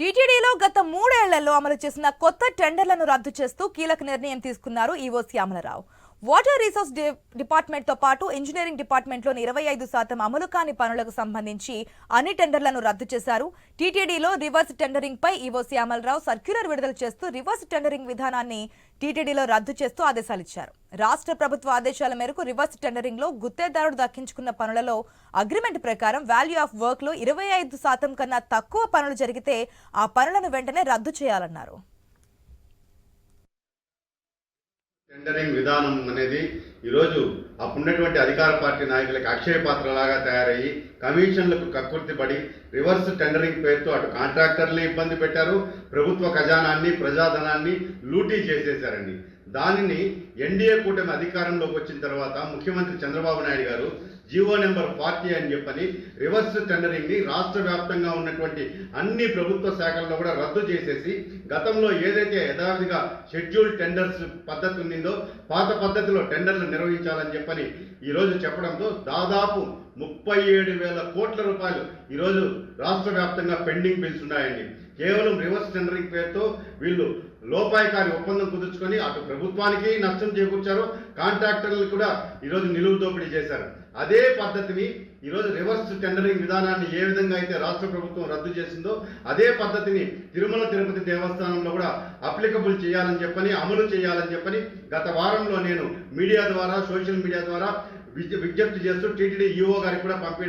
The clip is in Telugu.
టీటీడీలో గత మూడేళ్ళలో అమలు చేసిన కొత్త టెండర్లను రద్దు చేస్తూ కీలక నిర్ణయం తీసుకున్నారు ఈవో శ్యామలరావు. వాటర్ రీసోర్స్ డి- డిపార్ట్మెంట్తో పాటు ఇంజనీరింగ్ డిపార్ట్మెంట్లోని ఇరవై ఐదు శాతం అమలు కాని పనులకు సంబంధించి అన్ని టెండర్లను రద్దు చేశారు. టీటీడీలో రివర్స్ టెండరింగ్ పై ఈవో శ్యామలరావు సర్క్యులర్ విడుదల చేస్తూ రివర్స్ టెండరింగ్ విధానాన్ని టీటీడీలో రద్దు చేస్తూ ఆదేశాలిచ్చారు రాష్ట్ర ప్రభుత్వ ఆదేశాల మేరకు రివర్స్ టెండరింగ్లో గుత్తేదారుడు దక్కించుకున్న పనులలో అగ్రిమెంట్ ప్రకారం వాల్యూ ఆఫ్ వర్క్లో ఇరవై ఐదు శాతం కన్నా తక్కువ పనులు జరిగితే ఆ పనులను వెంటనే రద్దు చేయాలన్నారు. టెండరింగ్ విధానం అనేది ఈరోజు అప్పుడున్నటువంటి అధికార పార్టీ నాయకులకు అక్షయ పాత్రలాగా తయారయ్యి కమిషన్లకు కక్కుర్తి పడి రివర్స్ టెండరింగ్ పేరుతో అటు కాంట్రాక్టర్ని ఇబ్బంది పెట్టారు ప్రభుత్వ ఖజానాన్ని ప్రజాధనాన్ని లూటీ చేసేశారండి. దానిని ఎన్డీఏ కూటమి అధికారంలోకి వచ్చిన తర్వాత ముఖ్యమంత్రి చంద్రబాబు నాయుడు గారు జీవో నెంబర్ ఫార్టీ అని చెప్పని రివర్స్ టెండరింగ్ని రాష్ట్ర వ్యాప్తంగా ఉన్నటువంటి అన్ని ప్రభుత్వ శాఖల్లో కూడా రద్దు చేసేసి గతంలో ఏదైతే యథావిధిగా షెడ్యూల్ టెండర్స్ పద్ధతి ఉండిందో పాత పద్ధతిలో టెండర్లు నిర్వహించాలని చెప్పని ఈరోజు చెప్పడంతో దాదాపు ముప్పై ఏడు వేల కోట్ల రూపాయలు ఈరోజు రాష్ట్ర వ్యాప్తంగా పెండింగ్ బిల్స్ ఉన్నాయండి. కేవలం రివర్స్ టెండరింగ్ పేరుతో వీళ్ళు లోపాయకారి ఒప్పందం కుదుర్చుకొని అటు ప్రభుత్వానికి నష్టం చేకూర్చారు కాంట్రాక్టర్లు కూడా ఈరోజు నిలువు దోపిడీ చేశారు. అదే పద్ధతిని ఈరోజు రివర్స్ టెండరింగ్ విధానాన్ని ఏ విధంగా అయితే రాష్ట్ర ప్రభుత్వం రద్దు చేసిందో అదే పద్ధతిని తిరుమల తిరుపతి దేవస్థానంలో కూడా అప్లికబుల్ చేయాలని చెప్పని అమలు చేయాలని చెప్పని గత వారంలో నేను మీడియా ద్వారా సోషల్ మీడియా ద్వారా విజ్ఞప్తి చేస్తూ టీటీడీ ఈఓ గారికి కూడా పంపి